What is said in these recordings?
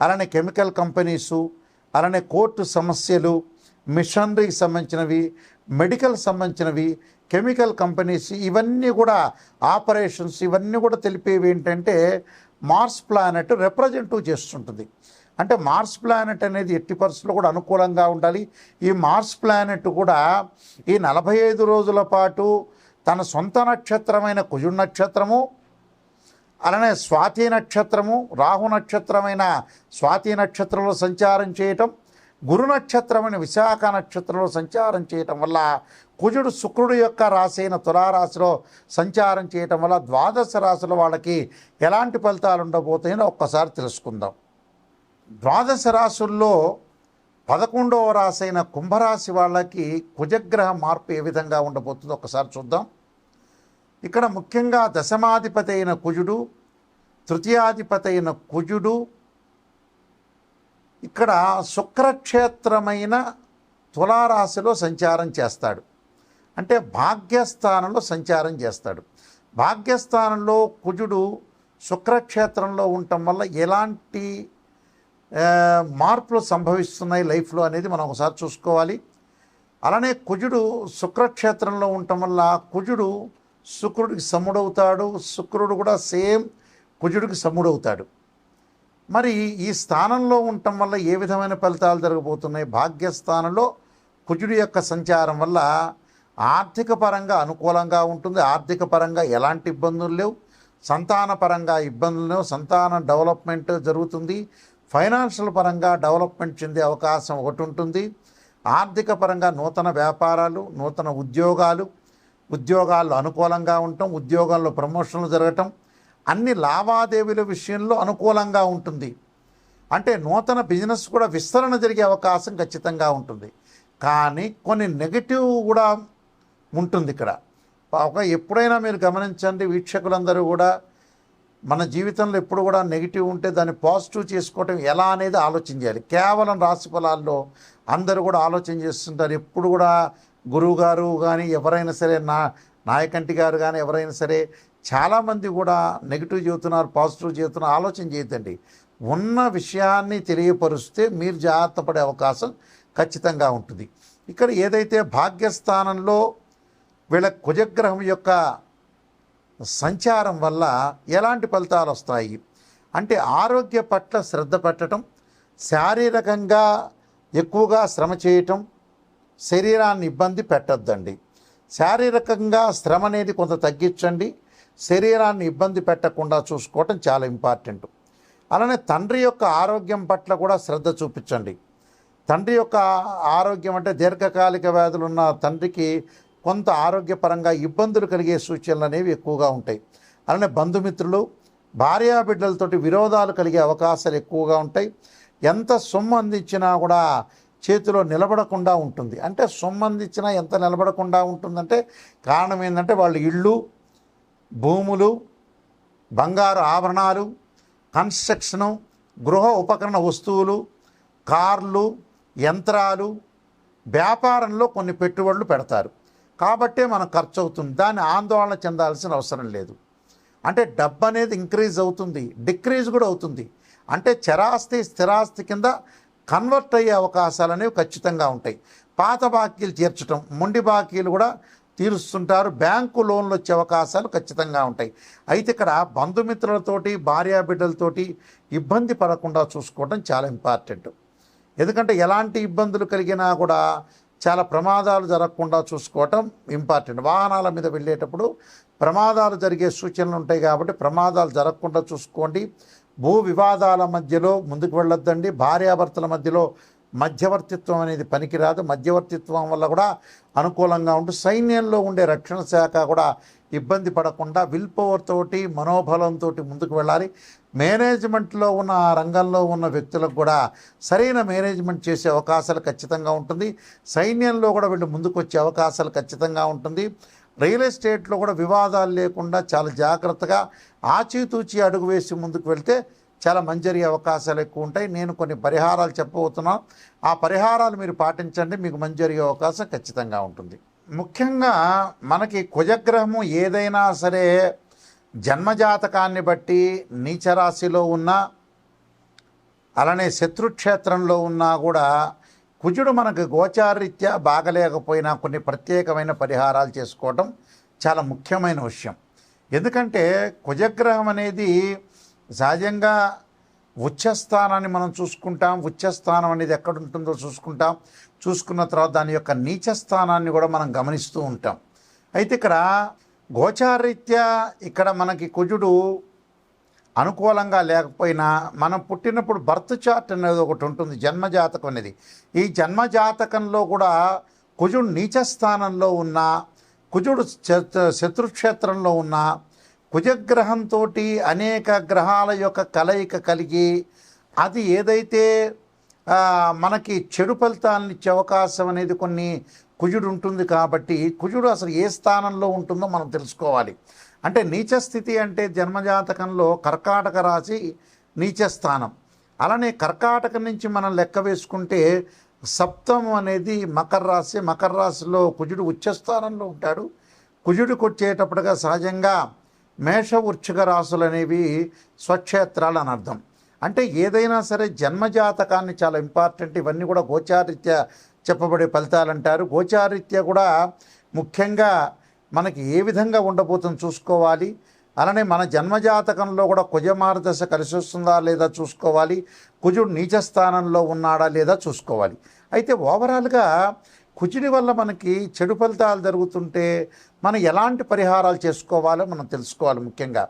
అలానే chemical companies అలానే court సమస్యలు మిషనరీకి సంబంధించినవి మెడికల్ సంబంధించినవి కెమికల్ కంపెనీస్ ఇవన్నీ కూడా ఆపరేషన్స్ ఇవన్నీ కూడా తెలిపేవి ఏంటంటే మార్స్ ప్లానెట్ రిప్రజెంటివ్ చేస్తుంటుంది. అంటే మార్స్ ప్లానెట్ అనేది ఎట్టి పరిస్థితుల్లో కూడా అనుకూలంగా ఉండాలి. ఈ మార్స్ ప్లానెట్ కూడా ఈ నలభై ఐదు రోజుల పాటు తన సొంత నక్షత్రమైన కుజుడు నక్షత్రము అలానే స్వాతి నక్షత్రము రాహు నక్షత్రమైన స్వాతి నక్షత్రంలో సంచారం చేయటం గురు నక్షత్రమైన విశాఖ నక్షత్రంలో సంచారం చేయటం వల్ల కుజుడు శుక్రుడు యొక్క రాశి అయిన తులారాశిలో సంచారం చేయటం వల్ల ద్వాదశ రాశుల వాళ్ళకి ఎలాంటి ఫలితాలు ఉండబోతాయో ఒక్కసారి తెలుసుకుందాం. ద్వాదశ రాశుల్లో పదకొండవ రాశి అయిన కుంభరాశి వాళ్ళకి కుజగ్రహ మార్పు ఏ విధంగా ఉండబోతుందో ఒకసారి చూద్దాం. ఇక్కడ ముఖ్యంగా దశమాధిపతి అయిన కుజుడు తృతీయాధిపతి అయిన కుజుడు ఇక్కడ శుక్రక్షేత్రమైన తులారాశిలో సంచారం చేస్తాడు. అంటే భాగ్యస్థానంలో సంచారం చేస్తాడు. భాగ్యస్థానంలో కుజుడు శుక్రక్షేత్రంలో ఉండటం వల్ల ఎలాంటి మార్పులు సంభవిస్తున్నాయి లైఫ్లో అనేది మనం ఒకసారి చూసుకోవాలి. అలానే కుజుడు శుక్రక్షేత్రంలో ఉండటం వల్ల కుజుడు శుక్రుడికి సముడవుతాడు శుక్రుడు కూడా సేమ్ కుజుడికి సముడవుతాడు. మరి ఈ స్థానంలో ఉండటం వల్ల ఏ విధమైన ఫలితాలు జరగబోతున్నాయి? భాగ్యస్థానంలో కుజుడి యొక్క సంచారం వల్ల ఆర్థిక పరంగా అనుకూలంగా ఉంటుంది. ఆర్థిక పరంగా ఎలాంటి ఇబ్బందులు లేవు. సంతాన పరంగా లేవు. సంతాన డెవలప్మెంట్ జరుగుతుంది. ఫైనాన్షియల్ పరంగా డెవలప్మెంట్ చెందే అవకాశం ఒకటి ఉంటుంది. ఆర్థిక పరంగా నూతన వ్యాపారాలు నూతన ఉద్యోగాలు ఉద్యోగాల్లో అనుకూలంగా ఉండటం ఉద్యోగాల్లో ప్రమోషన్లు జరగటం అన్ని లావాదేవీల విషయంలో అనుకూలంగా ఉంటుంది. అంటే నూతన బిజినెస్ కూడా విస్తరణ జరిగే అవకాశం ఖచ్చితంగా ఉంటుంది. కానీ కొన్ని నెగిటివ్ కూడా ఉంటుంది ఇక్కడ. ఒక ఎప్పుడైనా మీరు గమనించండి వీక్షకులందరూ కూడా మన జీవితంలో ఎప్పుడు కూడా నెగిటివ్ ఉంటే దాన్ని పాజిటివ్ చేసుకోవటం ఎలా అనేది ఆలోచించాలి కేవలం రాశి ఫలాల్లో అందరూ కూడా ఆలోచన చేస్తుంటారు. ఎప్పుడు కూడా గురువు గారు కానీ ఎవరైనా సరే నా నాయకంటి గారు కానీ ఎవరైనా సరే చాలామంది కూడా నెగిటివ్ చెబుతున్నారు పాజిటివ్ చెబుతున్నారు ఆలోచన చేయొద్దండి. ఉన్న విషయాన్ని తెలియపరుస్తే మీరు జాగ్రత్త పడే అవకాశం ఖచ్చితంగా ఉంటుంది. ఇక్కడ ఏదైతే భాగ్యస్థానంలో వీళ్ళ కుజగ్రహం యొక్క సంచారం వల్ల ఎలాంటి ఫలితాలు వస్తాయి? అంటే ఆరోగ్య పట్ల శ్రద్ధ పెట్టడం శారీరకంగా ఎక్కువగా శ్రమ చేయటం శరీరాన్ని ఇబ్బంది పెట్టద్దండి. శారీరకంగా శ్రమ అనేది కొంత తగ్గించండి. శరీరాన్ని ఇబ్బంది పెట్టకుండా చూసుకోవటం చాలా ఇంపార్టెంట్. అలానే తండ్రి యొక్క ఆరోగ్యం పట్ల కూడా శ్రద్ధ చూపించండి. తండ్రి యొక్క ఆరోగ్యం అంటే దీర్ఘకాలిక వ్యాధులు ఉన్న తండ్రికి కొంత ఆరోగ్యపరంగా ఇబ్బందులు కలిగే సూచనలు అనేవి ఎక్కువగా ఉంటాయి. అలానే బంధుమిత్రులు భార్యాబిడ్డలతోటి విరోధాలు కలిగే అవకాశాలు ఎక్కువగా ఉంటాయి. ఎంత సొమ్ము అందించినా కూడా చేతిలో నిలబడకుండా ఉంటుంది. అంటే సంబంధించిన ఎంత నిలబడకుండా ఉంటుందంటే కారణం ఏంటంటే వాళ్ళు ఇళ్ళు భూములు బంగారు ఆభరణాలు కన్స్ట్రక్షను గృహ ఉపకరణ వస్తువులు కార్లు యంత్రాలు వ్యాపారంలో కొన్ని పెట్టుబడులు పెడతారు. కాబట్టే మనం ఖర్చు అవుతుంది. దాన్ని ఆందోళన చెందాల్సిన అవసరం లేదు. అంటే డబ్బు అనేది ఇంక్రీజ్ అవుతుంది డిక్రీజ్ కూడా అవుతుంది. అంటే చరాస్తి స్థిరాస్తి కింద కన్వర్ట్ అయ్యే అవకాశాలు అనేవి ఖచ్చితంగా ఉంటాయి. పాత బాకీలు తీర్చడం మొండి బాకీలు కూడా తీరుస్తుంటారు. బ్యాంకు లోన్లు వచ్చే అవకాశాలు ఖచ్చితంగా ఉంటాయి. అయితే ఇక్కడ బంధుమిత్రులతోటి భార్యాబిడ్డలతోటి ఇబ్బంది పడకుండా చూసుకోవడం చాలా ఇంపార్టెంట్. ఎందుకంటే ఎలాంటి ఇబ్బందులు కలిగినా కూడా చాలా ప్రమాదాలు జరగకుండా చూసుకోవటం ఇంపార్టెంట్. వాహనాల మీద వెళ్ళేటప్పుడు ప్రమాదాలు జరిగే సూచనలు ఉంటాయి కాబట్టి ప్రమాదాలు జరగకుండా చూసుకోండి. భూ వివాదాల మధ్యలో ముందుకు వెళ్ళొద్దండి. భార్యాభర్తల మధ్యలో మధ్యవర్తిత్వం అనేది పనికిరాదు. మధ్యవర్తిత్వం వల్ల కూడా అనుకూలంగా ఉంటూ సైన్యంలో ఉండే రక్షణ శాఖ కూడా ఇబ్బంది పడకుండా విల్ పవర్తోటి మనోబలంతో ముందుకు వెళ్ళాలి. మేనేజ్మెంట్లో ఉన్న ఆ రంగంలో ఉన్న వ్యక్తులకు కూడా సరైన మేనేజ్మెంట్ చేసే అవకాశాలు ఖచ్చితంగా ఉంటుంది. సైన్యంలో కూడా వీళ్ళు ముందుకు వచ్చే అవకాశాలు ఖచ్చితంగా ఉంటుంది. రియల్ ఎస్టేట్లో కూడా వివాదాలు లేకుండా చాలా జాగ్రత్తగా ఆచితూచి అడుగు వేసి ముందుకు వెళ్తే చాలా మంచి అవకాశాలు ఎక్కువ ఉంటాయి. నేను కొన్ని పరిహారాలు చెప్పబోతున్నాను ఆ పరిహారాలు మీరు పాటించండి. మీకు మంచి జరిగే అవకాశం ఖచ్చితంగా ఉంటుంది. ముఖ్యంగా మనకి కుజగ్రహము ఏదైనా సరే జన్మజాతకాన్ని బట్టి నీచరాశిలో ఉన్న అలానే శత్రుక్షేత్రంలో ఉన్నా కూడా కుజుడు మనకు గోచారీత్యా బాగలేకపోయినా కొన్ని ప్రత్యేకమైన పరిహారాలు చేసుకోవడం చాలా ముఖ్యమైన విషయం. ఎందుకంటే కుజగ్రహం అనేది సహజంగా ఉచ్చస్థానాన్ని మనం చూసుకుంటాం. ఉచ్చస్థానం అనేది ఎక్కడ ఉంటుందో చూసుకుంటాం. చూసుకున్న తర్వాత దాని యొక్క నీచ స్థానాన్ని కూడా మనం గమనిస్తూ ఉంటాం. అయితే ఇక్కడ గోచారీత్యా ఇక్కడ మనకి కుజుడు అనుకూలంగా లేకపోయినా మనం పుట్టినప్పుడు బర్త్ చార్ట్ అనేది ఒకటి ఉంటుంది జన్మజాతకం అనేది. ఈ జన్మజాతకంలో కూడా కుజుడు నీచ స్థానంలో ఉన్న కుజుడు శత్రుక్షేత్రంలో ఉన్న కుజగ్రహంతో అనేక గ్రహాల యొక్క కలయిక కలిగి అది ఏదైతే మనకి చెడు ఫలితాలను ఇచ్చే అవకాశం అనేది కొన్ని కుజుడు ఉంటుంది కాబట్టి కుజుడు అసలు ఏ స్థానంలో ఉంటుందో మనం తెలుసుకోవాలి. అంటే నీచ స్థితి అంటే జన్మజాతకంలో కర్కాటక రాశి నీచ స్థానం. అలానే కర్కాటక నుంచి మనం లెక్క వేసుకుంటే సప్తమం అనేది మకర రాశి. మకర రాశిలో కుజుడు ఉచ్చస్థానంలో ఉంటాడు. కుజుడికి వచ్చేటప్పటిగా సహజంగా మేష వృక్షిక రాశులు అనేవి స్వక్షేత్రాలు అని అర్థం. అంటే ఏదైనా సరే జన్మజాతకాన్ని చాలా ఇంపార్టెంట్. ఇవన్నీ కూడా గోచారిత్య చెప్పబడే ఫలితాలు అంటారు. గోచారీత్యా కూడా ముఖ్యంగా మనకి ఏ విధంగా ఉండబోతుంది చూసుకోవాలి. అలానే మన జన్మజాతకంలో కూడా కుజమారదశ కలిసి వస్తుందా లేదా చూసుకోవాలి. కుజుడు నీచ స్థానంలో ఉన్నాడా లేదా చూసుకోవాలి. అయితే ఓవరాల్గా కుజుడి వల్ల మనకి చెడు ఫలితాలు జరుగుతుంటే మనం ఎలాంటి పరిహారాలు చేసుకోవాలో మనం తెలుసుకోవాలి ముఖ్యంగా.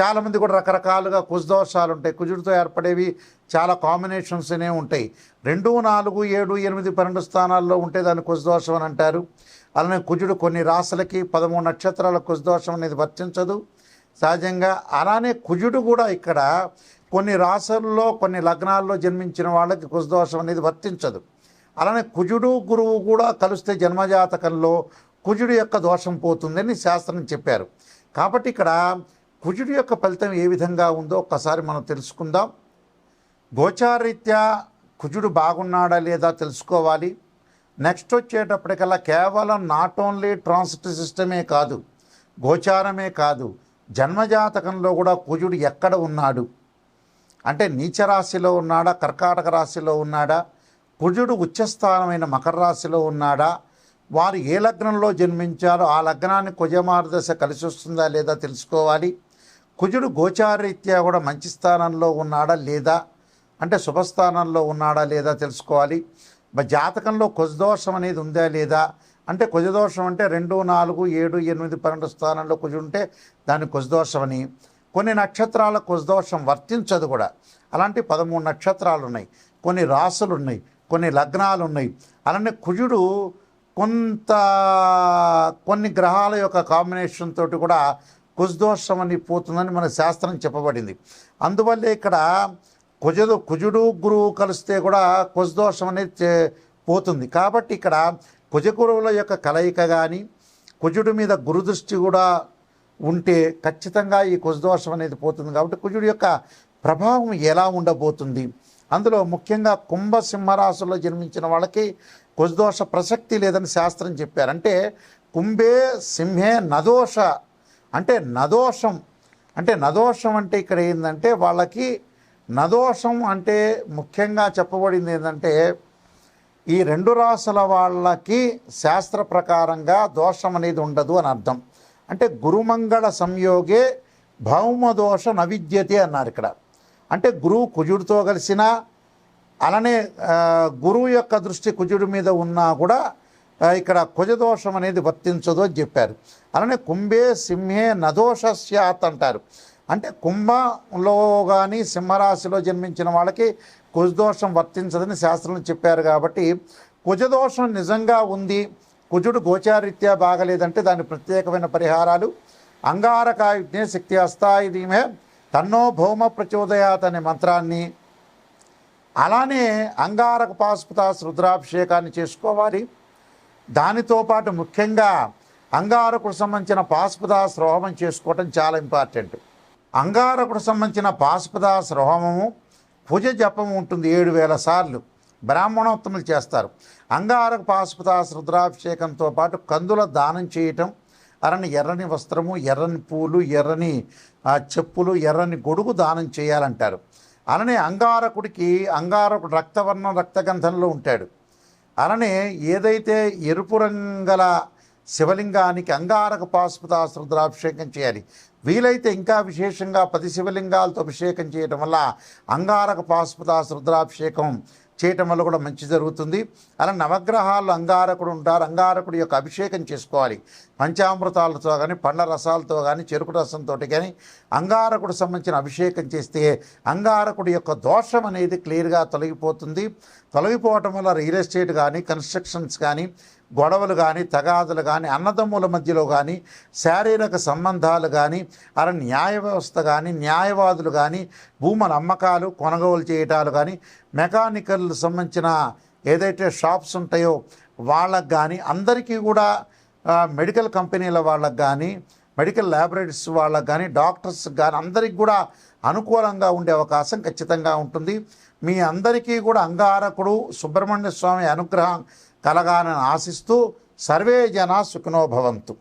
చాలామంది కూడా రకరకాలుగా కుజదోషాలు ఉంటాయి. కుజుడితో ఏర్పడేవి చాలా కాంబినేషన్స్నే ఉంటాయి. రెండు నాలుగు ఏడు ఎనిమిది పన్నెండు స్థానాల్లో ఉంటే దాన్ని కుజదోషం అని అంటారు. అలానే కుజుడు కొన్ని రాశులకి పదమూడు నక్షత్రాల కుజదోషం అనేది వర్తించదు. సహజంగా అలానే కుజుడు కూడా ఇక్కడ కొన్ని రాశుల్లో కొన్ని లగ్నాల్లో జన్మించిన వాళ్ళకి కుజదోషం అనేది వర్తించదు. అలానే కుజుడు గురువు కూడా కలిస్తే జన్మజాతకంలో కుజుడు యొక్క దోషం పోతుందని శాస్త్రం చెప్పారు. కాబట్టి ఇక్కడ కుజుడు యొక్క ఫలితం ఏ విధంగా ఉందో ఒక్కసారి మనం తెలుసుకుందాం. గోచారీత్యా కుజుడు బాగున్నాడా లేదా తెలుసుకోవాలి. నెక్స్ట్ వచ్చేటప్పటికల్లా కేవలం నాట్ ఓన్లీ ట్రాన్సిట్ సిస్టమే కాదు గోచారమే కాదు జన్మజాతకంలో కూడా కుజుడు ఎక్కడ ఉన్నాడు? అంటే నీచ రాశిలో ఉన్నాడా? కర్కాటక రాశిలో ఉన్నాడా? కుజుడు ఉచ్చస్థానమైన మకర రాశిలో ఉన్నాడా? వారు ఏ లగ్నంలో జన్మించారో? ఆ లగ్నాన్ని కుజమార్దశ కలిసి వస్తుందా లేదా తెలుసుకోవాలి. కుజుడు గోచారీత్యా కూడా మంచి స్థానంలో ఉన్నాడా లేదా? అంటే శుభస్థానంలో ఉన్నాడా లేదా తెలుసుకోవాలి. జాతకంలో కుజదోషం అనేది ఉందా లేదా? అంటే కుజదోషం అంటే రెండు నాలుగు ఏడు ఎనిమిది పన్నెండు స్థానంలో కుజు ఉంటే దాన్ని కుజదోషం అని. కొన్ని నక్షత్రాల కుజదోషం వర్తించదు కూడా. అలాంటి పదమూడు నక్షత్రాలు ఉన్నాయి కొన్ని రాసులు ఉన్నాయి కొన్ని లగ్నాలు ఉన్నాయి అలానే కుజుడు కొంత కొన్ని గ్రహాల యొక్క కాంబినేషన్ తోటి కూడా కుజదోషం అని పోతుందని మన శాస్త్రం చెప్పబడింది. అందువల్లే ఇక్కడ కుజుడు కుజుడు గురువు కలిస్తే కూడా కుజదోషం అనేది చే- పోతుంది. కాబట్టి ఇక్కడ కుజగురువుల యొక్క కలయిక కానీ కుజుడి మీద గురుదృష్టి కూడా ఉంటే ఖచ్చితంగా ఈ కుజదోషం అనేది పోతుంది. కాబట్టి కుజుడి యొక్క ప్రభావం ఎలా ఉండబోతుంది? అందులో ముఖ్యంగా కుంభ సింహరాశుల్లో జన్మించిన వాళ్ళకి కుజదోష ప్రసక్తి లేదని శాస్త్రం చెప్పారు. అంటే కుంభే సింహే నదోష. అంటే నదోషం. అంటే నదోషం అంటే ఇక్కడ ఏంటంటే వాళ్ళకి నదోషం అంటే ముఖ్యంగా చెప్పబడింది ఏంటంటే ఈ రెండు రాసుల వాళ్ళకి శాస్త్ర ప్రకారంగా దోషం అనేది ఉండదు అని అర్థం. అంటే గురుమంగళ సంయోగే భౌమదోష నవిద్యతి అన్నారు ఇక్కడ. అంటే గురువు కుజుడితో కలిసిన అలానే గురువు యొక్క దృష్టి కుజుడి మీద ఉన్నా కూడా ఇక్కడ కుజదోషం అనేది వర్తించదు అని చెప్పారు. అలానే కుంభే సింహే నదోష స్యాత్ అంటారు. అంటే కుంభంలో కానీ సింహరాశిలో జన్మించిన వాళ్ళకి కుజదోషం వర్తించదని శాస్త్రం చెప్పారు కాబట్టి కుజదోషం నిజంగా ఉంది. కుజుడు గోచారీత్యా బాగలేదంటే దాని ప్రత్యేకమైన పరిహారాలు. అంగారకాయుజ్ఞే శక్తి అస్థాయి తన్నో భౌమ ప్రచోదయాత్ అనే మంత్రాన్ని. అలానే అంగారక పాశుపతాస్ రుద్రాభిషేకాన్ని చేసుకోవాలి. దానితో పాటు ముఖ్యంగా అంగారకుడు సంబంధించిన పాశుపదాస్ రోహమం చేసుకోవటం చాలా ఇంపార్టెంట్. అంగారకుడు సంబంధించిన పాశుపదాస్ రోహమము పూజ జపము ఉంటుంది ఏడు వేల సార్లు. బ్రాహ్మణోత్తములు చేస్తారు. అంగారక పాశుపదాస రుద్రాభిషేకంతో పాటు కందుల దానం చేయటం అరని ఎర్రని వస్త్రము ఎర్రని పూలు ఎర్రని చెప్పులు ఎర్రని గొడుగు దానం చేయాలంటారు. అలానే అంగారకుడికి అంగారకుడు రక్తవర్ణం రక్తగంధంలో ఉంటాడు. అలానే ఏదైతే ఎరుపు రంగల శివలింగానికి అంగారక పాశుపతాస్ రుద్రాభిషేకం చేయాలి వీలైతే ఇంకా విశేషంగా పది శివలింగాలతో అభిషేకం చేయటం వల్ల అంగారక పాశుపత రుద్రాభిషేకం చేయటం వల్ల కూడా మంచి జరుగుతుంది. అలా నవగ్రహాలు అంగారకుడు ఉంటారు. అంగారకుడి యొక్క అభిషేకం చేసుకోవాలి. పంచామృతాలతో కానీ పండ్ల రసాలతో కానీ చెరుకు రసంతో కానీ అంగారకుడు సంబంధించిన అభిషేకం చేస్తే అంగారకుడి యొక్క దోషం అనేది క్లియర్గా తొలగిపోతుంది. తొలగిపోవటం వల్ల రియల్ ఎస్టేట్ కానీ కన్స్ట్రక్షన్స్ కానీ గొడవలు కానీ తగాదులు కానీ అన్నదమ్ముల మధ్యలో కానీ శారీరక సంబంధాలు కానీ అలా న్యాయ వ్యవస్థ కానీ న్యాయవాదులు కానీ భూముల అమ్మకాలు కొనుగోలు చేయటాలు కానీ మెకానికల్ సంబంధించిన ఏదైతే షాప్స్ ఉంటాయో వాళ్ళకు కానీ అందరికీ కూడా మెడికల్ కంపెనీల వాళ్ళకు కానీ మెడికల్ ల్యాబొరేటరీస్ వాళ్ళకు కానీ డాక్టర్స్ కానీ అందరికి కూడా అనుకూలంగా ఉండే అవకాశం ఖచ్చితంగా ఉంటుంది. మీ అందరికీ కూడా అంగారకుడు సుబ్రహ్మణ్య స్వామి అనుగ్రహం కలగాలని ఆశిస్తూ సర్వే జన సుఖినోభవంతు